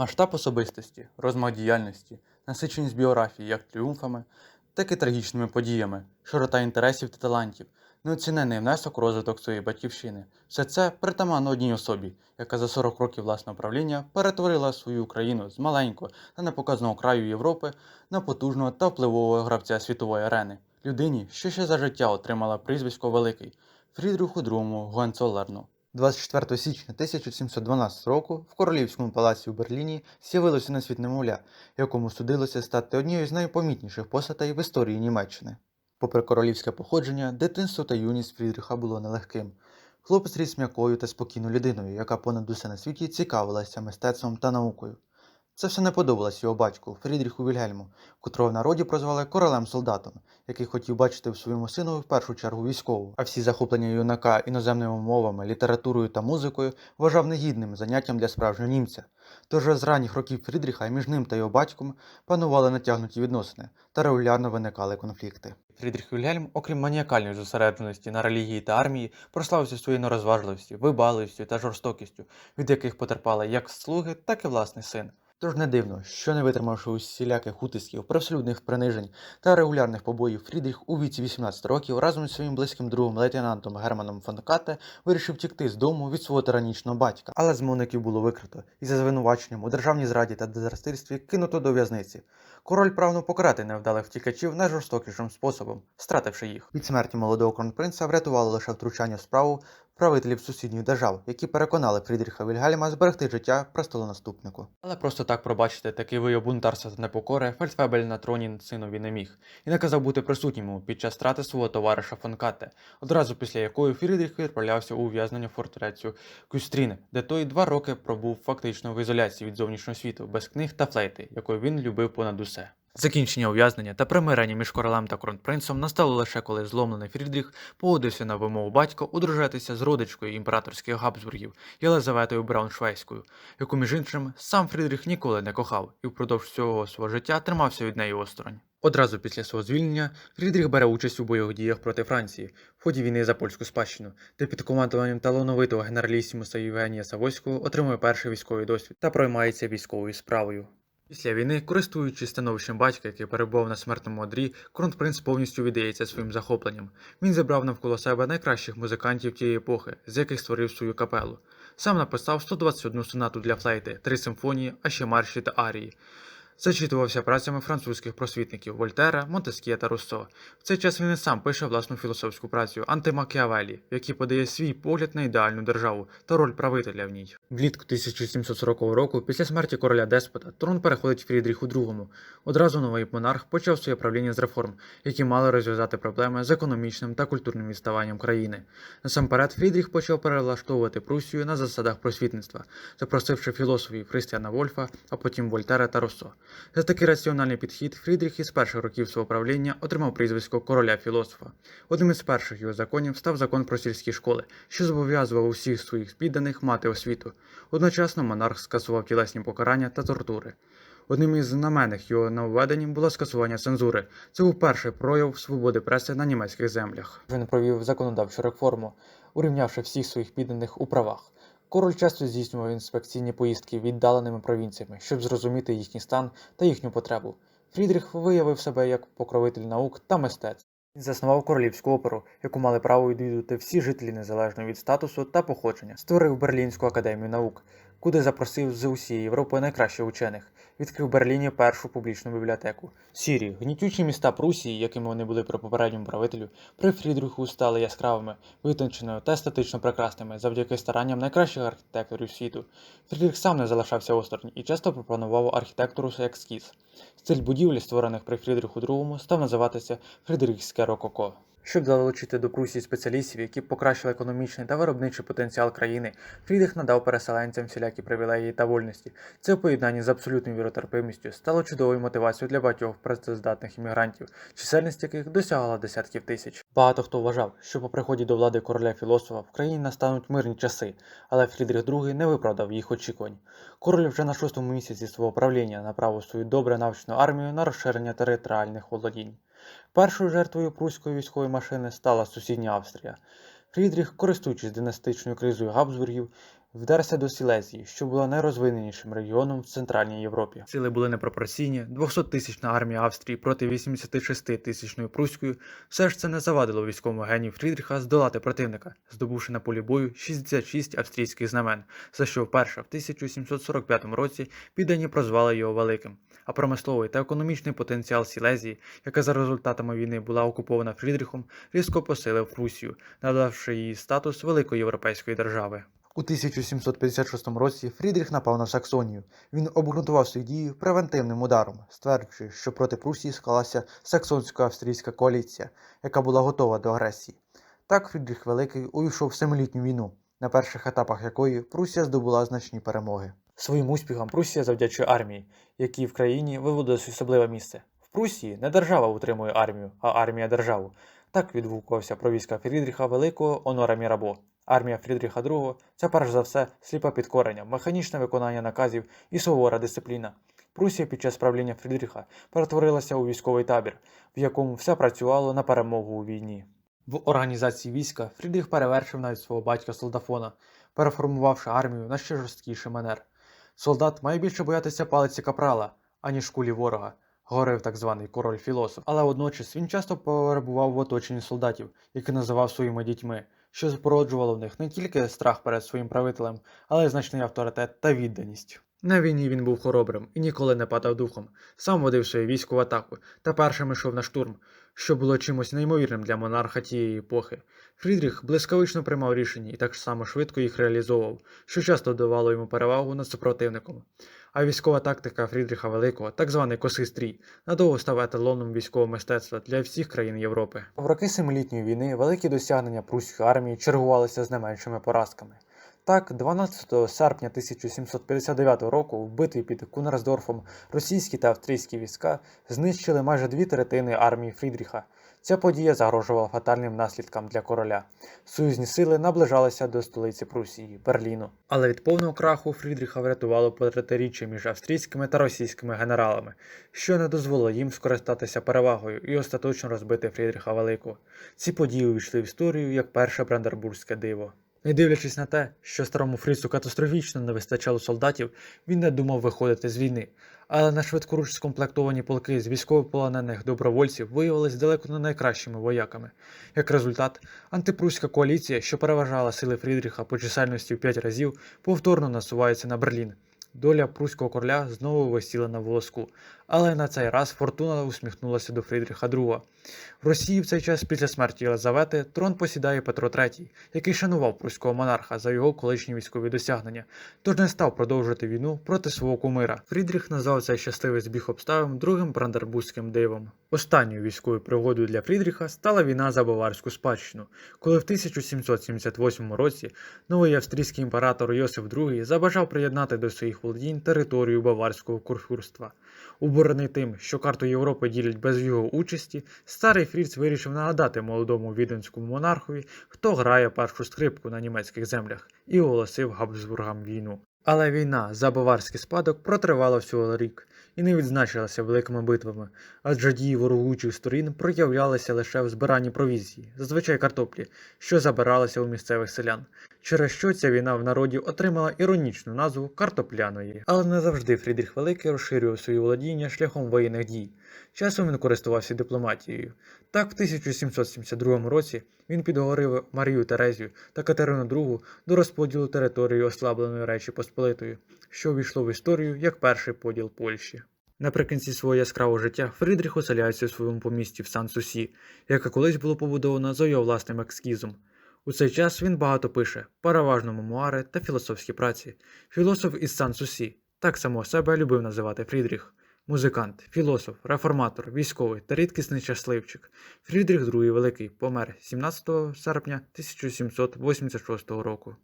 Масштаб особистості, розмах діяльності, насиченість біографії як тріумфами, так і трагічними подіями, широта інтересів та талантів, неоцінений внесок у розвиток своєї батьківщини. Все це притаманно одній особі, яка за 40 років власного правління перетворила свою країну з маленького та непоказного краю Європи на потужного та впливового гравця світової арени. Людині, що ще за життя отримала прізвисько Великий Фрідриху II Гуенцоллерну. 24 січня 1712 року в Королівському палаці у Берліні з'явилося на світ немовля, якому судилося стати однією з найпомітніших постатей в історії Німеччини. Попри королівське походження, дитинство та юність Фрідриха було нелегким. Хлопець ріс м'якою та спокійною людиною, яка понад усе на світі цікавилася мистецтвом та наукою. Це все не подобалось його батьку Фрідріху Вільгельму, котрого в народі прозвали королем солдатом, який хотів бачити в своєму сину в першу чергу військову, а всі захоплення юнака іноземними мовами, літературою та музикою вважав негідним заняттям для справжнього німця. Тож з ранніх років Фрідріха між ним та його батьком панували натягнуті відносини та регулярно виникали конфлікти. Фрідріх Вільгельм, окрім маніакальної зосередженості на релігії та армії, прославився своєю нерозважливістю, вибаливістю та жорстокістю, від яких потерпали як слуги, так і власний син. Тож не дивно, що не витримавши усіляких утисків, привселюдних принижень та регулярних побоїв, Фрідріх у віці 18 років разом зі своїм близьким другом лейтенантом Германом фон Кате вирішив тікти з дому від свого тиранічного батька. Але змовників було викрито і за звинуваченням у державній зраді та дезертирстві кинуто до в'язниці. Король прагнув покарати невдалих втікачів найжорстокішим способом, стративши їх. Від смерті молодого кронпринца врятувало лише втручання в справу правителів сусідніх держав, які переконали Фрідріха Вільгельма зберегти життя престолонаступнику. Але просто так пробачити такий вияв бунтарства та непокори Фельдфебель на троні синові не міг і наказав бути присутнім під час страти свого товариша фон Катте, одразу після якої Фрідріх відправлявся у ув'язнення фортецю Кюстріне, де той два роки пробув фактично в ізоляції від зовнішнього світу, без книг та флейти, якою він любив понад усе. Закінчення ув'язнення та примирення між королем та кронпринцем настало лише коли зломлений Фрідріх погодився на вимогу батька одружатися з родичкою імператорських Габсбургів Єлизаветою Брауншвейською, яку, між іншим, сам Фрідріх ніколи не кохав і впродовж всього свого життя тримався від неї осторонь. Одразу після свого звільнення Фрідріх бере участь у бойових діях проти Франції в ході війни за польську спадщину, де під командуванням талановитого генералісімуса Євгенія Савойського отримує перший військовий досвід та проймається військовою справою. Після війни, користуючись становищем батька, який перебував на смертному одрі, кронпринц повністю віддається своїм захопленням. Він зібрав навколо себе найкращих музикантів тієї епохи, з яких створив свою капелу. Сам написав 121 сонату для флейти, три симфонії, а ще марші та арії. Зачитувався працями французьких просвітників Вольтера, Монтескє та Руссо. В цей час він і сам пише власну філософську працю Антимакіавелі, в якій подає свій погляд на ідеальну державу та роль правителя в ній. Влітку 1740 року, після смерті короля Деспота, трон переходить Фрідріху II. Одразу новий монарх почав своє правління з реформ, які мали розв'язати проблеми з економічним та культурним відставанням країни. Насамперед, Фрідріх почав перелаштовувати Прусію на засадах просвітництва, запросивши філософів Христіана Вольфа, а потім Вольтера та Руссо. За такий раціональний підхід Фрідріх із перших років свого правління отримав прізвисько короля філософа. Одним із перших його законів став закон про сільські школи, що зобов'язував усіх своїх підданих мати освіту. Одночасно монарх скасував тілесні покарання та тортури. Одним із знаменних його нововведень було скасування цензури. Це був перший прояв свободи преси на німецьких землях. Він провів законодавчу реформу, урівнявши всіх своїх підданих у правах. Король часто здійснював інспекційні поїздки віддаленими провінціями, щоб зрозуміти їхній стан та їхню потребу. Фрідріх виявив себе як покровитель наук та мистецтв. Він заснував королівську оперу, яку мали право відвідувати всі жителі незалежно від статусу та походження. Створив Берлінську академію наук, куди запросив з усієї Європи найкращих учених. Відкрив Берліні першу публічну бібліотеку. Сірі, гнітючі міста Прусії, якими вони були при попередньому правителю, при Фрідриху стали яскравими, витонченими та естетично прекрасними завдяки старанням найкращих архітекторів світу. Фрідрих сам не залишався осторонь і часто пропонував архітектуру як ескіз. Стиль будівлі, створених при Фрідриху II, став називатися Фрідрихське рококо. Щоб залучити до Прусії спеціалістів, які покращили економічний та виробничий потенціал країни, Фрідрих надав переселенцям всілякі привілеї та вольності. Це у поєднанні з абсолютною віротерпимістю стало чудовою мотивацією для багатьох працездатних іммігрантів, чисельність яких досягала десятків тисяч. Багато хто вважав, що по приході до влади короля філософа в країні настануть мирні часи, але Фрідрих II не виправдав їх очікувань. Король вже на шостому місяці свого правління направив свою добре навчену армію на розширення територіальних володінь. Першою жертвою пруської військової машини стала сусідня Австрія. Фрідріх, користуючись династичною кризою Габсбургів, вдерся до Сілезії, що була найрозвиненішим регіоном в Центральній Європі. Сили були непропорційні, 200-тисячна армія Австрії проти 86-тисячної Пруської, все ж це не завадило військовому генію Фрідріха здолати противника, здобувши на полі бою 66 австрійських знамен, за що вперше в 1745 році піддані прозвали його великим. А промисловий та економічний потенціал Сілезії, яка за результатами війни була окупована Фрідріхом, різко посилив Прусію, надавши їй статус великої європейської держави. У 1756 році Фрідріх напав на Саксонію. Він обґрунтував свої дії превентивним ударом, стверджуючи, що проти Прусії склалася саксонсько-австрійська коаліція, яка була готова до агресії. Так Фрідріх Великий увійшов в семилітню війну, на перших етапах якої Прусія здобула значні перемоги. Своїм успіхам Прусія завдячує армії, якій в країні виводилось особливе місце. В Прусії не держава утримує армію, а армія державу. Так відгукувався про війська Фрідріха Великого Онора Мірабо. Армія Фрідріха II – це перш за все сліпе підкорення, механічне виконання наказів і сувора дисципліна. Прусія під час правління Фрідріха перетворилася у військовий табір, в якому все працювало на перемогу у війні. В організації війська Фрідріх перевершив навіть свого батька солдафона, переформувавши армію на ще жорсткіший манер. Солдат має більше боятися палиці капрала, аніж кулі ворога, говорив так званий король філософ. Але водночас він часто перебував в оточенні солдатів, які називав своїми дітьми, що спороджувало в них не тільки страх перед своїм правителем, але й значний авторитет та відданість. На війні він був хоробрим і ніколи не падав духом, сам водив своє військо в атаку та першим йшов на штурм, що було чимось неймовірним для монарха тієї епохи. Фрідріх блискавично приймав рішення і так само швидко їх реалізовував, що часто давало йому перевагу над супротивником. А військова тактика Фрідріха Великого, так званий косий стрій, надовго став еталоном військового мистецтва для всіх країн Європи. В роки Семилітньої війни великі досягнення пруської армії чергувалися з не меншими поразками. Так, 12 серпня 1759 року в битві під Кунерсдорфом російські та австрійські війська знищили майже дві третини армії Фрідріха. Ця подія загрожувала фатальним наслідкам для короля. Союзні сили наближалися до столиці Прусії Берліну. Але від повного краху Фрідріха врятувало протиріччя між австрійськими та російськими генералами, що не дозволило їм скористатися перевагою і остаточно розбити Фрідріха Великого. Ці події увійшли в історію як перше брандербурзьке диво. Не дивлячись на те, що старому Фріцу катастрофічно не вистачало солдатів, він не думав виходити з війни. Але на швидкоруч скомплектовані полки з військовополонених добровольців виявилися далеко не найкращими вояками. Як результат, антипруська коаліція, що переважала сили Фрідріха по чисельності в 5 разів, повторно насувається на Берлін. Доля пруського короля знову висіла на волоску, але на цей раз фортуна усміхнулася до Фрідріха II. В Росії в цей час після смерті Єлизавети трон посідає Петро III, який шанував пруського монарха за його колишні військові досягнення, тож не став продовжувати війну проти свого кумира. Фрідріх назвав цей щасливий збіг обставин другим брандербузьким дивом. Останньою військовою пригодою для Фрідріха стала війна за Баварську спадщину, коли в 1778 році новий австрійський імператор Йосиф II забажав приєднати до своїх володінь територію Баварського курфюрства. Убурений тим, що карту Європи ділять без його участі, старий Фріц вирішив нагадати молодому віденському монархові, хто грає першу скрипку на німецьких землях, і оголосив Габсбургам війну. Але війна за баварський спадок протривала всього рік і не відзначилася великими битвами, адже дії ворогуючих сторін проявлялися лише в збиранні провізії, зазвичай картоплі, що забиралися у місцевих селян, через що ця війна в народі отримала іронічну назву картопляної. Але не завжди Фрідріх Великий розширював свої володіння шляхом воєнних дій. Часом він користувався дипломатією. Так, в 1772 році він підговорив Марію Терезію та Катерину II до розподілу території ослабленої Речі Посполитої, що увійшло в історію як перший поділ Польщі. Наприкінці свого яскравого життя Фридріх оселяється у своєму помісті в Сан-Сусі, яке колись було побудовано за його власним екскізом. У цей час він багато пише, переважно мемуари та філософські праці. Філософ із Сан-Сусі, так само себе любив називати Фрідріх. Музикант, філософ, реформатор, військовий та рідкісний щасливчик. Фрідріх II Великий помер 17 серпня 1786 року.